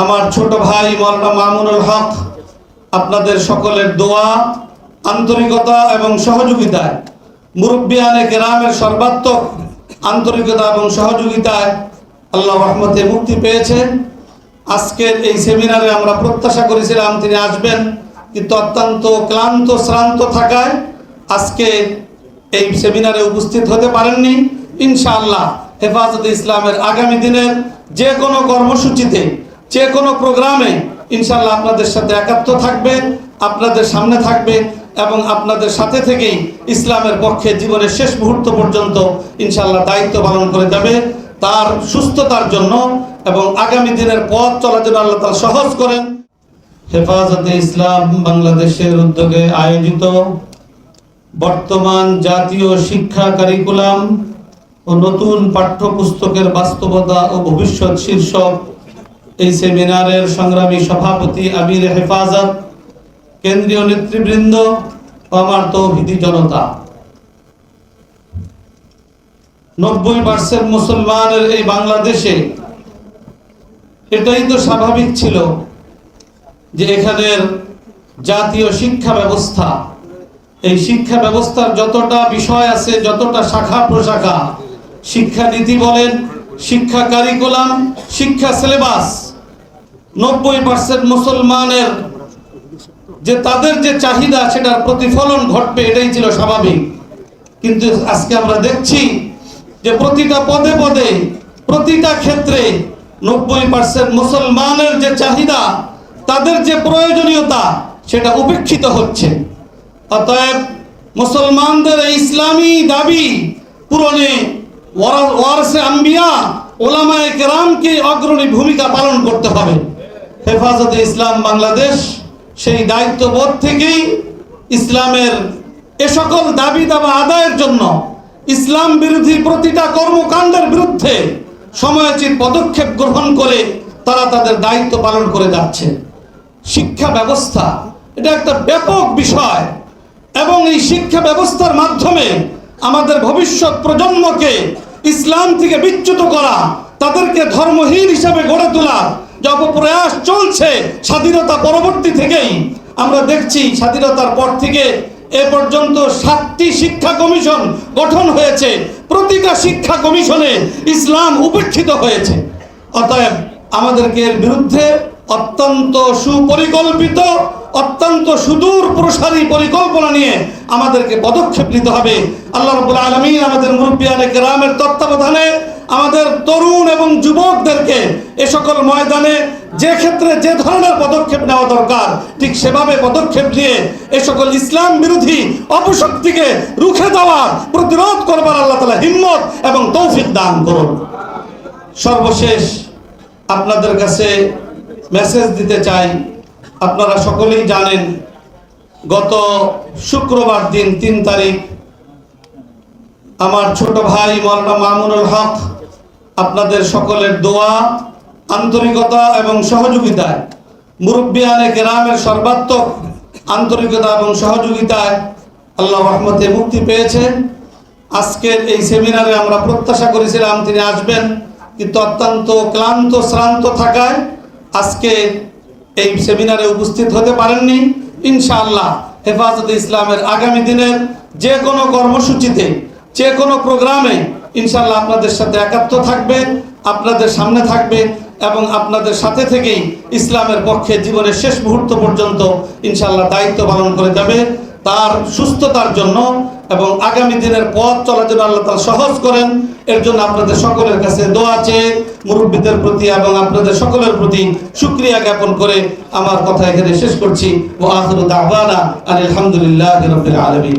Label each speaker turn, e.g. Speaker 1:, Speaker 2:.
Speaker 1: আমার ছোট ভাই মৌলানা মামুনুল হক, আপনাদের সকলের দোয়া, আন্তরিকতা এবং সহযোগিতায় মুরব্বিয়ানে গ্রামের সর্বাত্মক আন্তরিকতা এবং সহযোগিতায় আল্লাহ রহমতে মুক্তি পেয়েছেন। আজকের এই সেমিনারে আমরা প্রত্যাশা করেছিলাম তিনি আসবেন, কিন্তু অত্যন্ত ক্লান্ত, শ্রান্ত থাকায় আজকে এই সেমিনারে উপস্থিত হতে পারেননি। ইনশাআল্লাহ হেফাজতে ইসলামের আগামী দিনের যে কোনো কর্মসূচিতে যে কোনো প্রোগ্রামে ইনশাল্লাহ আপনাদের সাথে একাত্ম থাকবে, আপনাদের সামনে থাকবে এবং আপনাদের সাথে থেকেই ইসলামের পক্ষে জীবনের শেষ মুহূর্ত পর্যন্ত ইনশাআল্লাহ দায়িত্ব পালন করে যাবে তার সুস্থতার জন্য এবং আগামী দিনের পথ চলার জন্য আল্লাহ তাআলা সহজ করেন। হেফাজতে ইসলাম বাংলাদেশের উদ্যোগে আয়োজিত বর্তমান জাতীয় শিক্ষা কারিকুলাম ও নতুন পাঠ্যপুস্তকের বাস্তবতা ও ভবিষ্যৎ শীর্ষক এই সেমিনারের সংগ্রামী সভাপতি আমির হেফাজত, কেন্দ্রীয় নেতৃবৃন্দ আমার তৌহিদি জনতা। নব্বই পার্সেন্ট মুসলমানের এই বাংলাদেশে এটাই তো স্বাভাবিক ছিল যে এখানের জাতীয় শিক্ষা ব্যবস্থা, এই শিক্ষা ব্যবস্থার যতটা বিষয় আছে, যতটা শাখা প্রশাখা শিক্ষা নীতি বলেন, শিক্ষা কারিকুলাম শিক্ষা সিলেবাস নব্বই পার্সেন্ট মুসলমানের যে তাদের যে চাহিদা সেটার প্রতিফলন ঘটবে, এটাই ছিল স্বাভাবিক। কিন্তু আজকে আমরা দেখছি যে প্রতিটা পদে পদে, প্রতিটা ক্ষেত্রে নব্বই পার্সেন্ট মুসলমানের যে চাহিদা, তাদের যে প্রয়োজনীয়তা, সেটা উপেক্ষিত হচ্ছে। অতএব মুসলমানদের এই ইসলামী দাবি পূরণে ওয়ারা- ওয়ারসে আম্বিয়া, ওলামায়ে কেরামকে অগ্রণী ভূমিকা পালন করতে হবে। হেফাজতে ইসলাম বাংলাদেশ, সেই দায়িত্ববোধ থেকেই ইসলামের এ সকল দাবি দাবা আদায়ের জন্য ইসলাম বিরোধী প্রতিটা কর্মকাণ্ডের বিরুদ্ধে সময়োচিত পদক্ষেপ গ্রহণ করে তারা তাদের দায়িত্ব পালন করে যাচ্ছে। শিক্ষা ব্যবস্থা, এটা একটা ব্যাপক বিষয় এবং এই শিক্ষা ব্যবস্থার মাধ্যমে আমাদের ভবিষ্যৎ প্রজন্মকে ইসলাম থেকে বিচ্যুত করা তাদেরকে ধর্মহীন হিসাবে গড়ে তোলা যে অপপ্রয়াস চলছে স্বাধীনতা পরবর্তী থেকেই, আমরা দেখছি স্বাধীনতার পর থেকে এ পর্যন্ত সাতটি শিক্ষা কমিশন গঠন হয়েছে। প্রতিটা শিক্ষা কমিশনে ইসলাম উপেক্ষিত হয়েছে। অতএব আমাদেরকে এর বিরুদ্ধে অত্যন্ত সুপরিকল্পিত, অত্যন্ত সুদূর প্রসারী পরিকল্পনা নিয়ে আমাদেরকে পদক্ষেপ নিতে হবে। আল্লাহ রবুল আলমী আমাদের মুরব্বিয়ানে গ্রামের তত্ত্বাবধানে আমাদের তরুণ এবং যুবকদেরকে এ সকল ময়দানে যে ক্ষেত্রে যে ধরনের পদক্ষেপ নেওয়া দরকার, ঠিক সেভাবে পদক্ষেপ নিয়ে এ সকল ইসলাম বিরোধী অপশক্তিকে রুখে দেওয়ার, প্রতিরোধ করবার আল্লাহ তালা হিম্মত এবং তৌফিক দান করুন। সর্বশেষ আপনাদের কাছে মেসেজ দিতে চাই। আপনারা সকলেই জানেন, গত শুক্রবার দিন তিন তারিখ, আমার ছোট ভাই মৌলানা মামুনুল হক আপনাদের সকলের দোয়া, আন্তরিকতা এবং সহযোগিতায়। মুরব্বিয়ানে গ্রামের সর্বাত্মক আন্তরিকতা এবং সহযোগিতায় আল্লাহ রহমতে মুক্তি পেয়েছেন আজকের এই সেমিনারে আমরা প্রত্যাশা করেছিলাম তিনি আসবেন, কিন্তু অত্যন্ত ক্লান্ত, শ্রান্ত থাকায় আজকে এই সেমিনারে উপস্থিত হতে পারেননি। ইনশাআল্লাহ হেফাজতে ইসলামের আগামী দিনের যে কোনো কর্মসূচিতে, যে কোনো প্রোগ্রামে ইনশাআল্লাহ আপনাদের সাথে একাত্ম থাকবে আপনাদের সামনে থাকবে এবং আপনাদের সাথে থেকেই ইসলামের পক্ষে জীবনের শেষ মুহূর্ত পর্যন্ত ইনশাআল্লাহ দায়িত্ব পালন করে যাবে। তার সুস্থতার জন্য এবং আগামী দিনের পথ চলার জন্য আল্লাহ তাআলা সহজ করেন। এর জন্য আপনাদের সকলের কাছে দোয়া চেয়ে মুরব্বীদের প্রতি এবং আপনাদের সকলের প্রতি শুক্রিয়া জ্ঞাপন করে আমার কথা এখানে শেষ করছি। ও আখরু দাওয়ানা আলহামদুলিল্লাহ রাব্বিল আলামিন।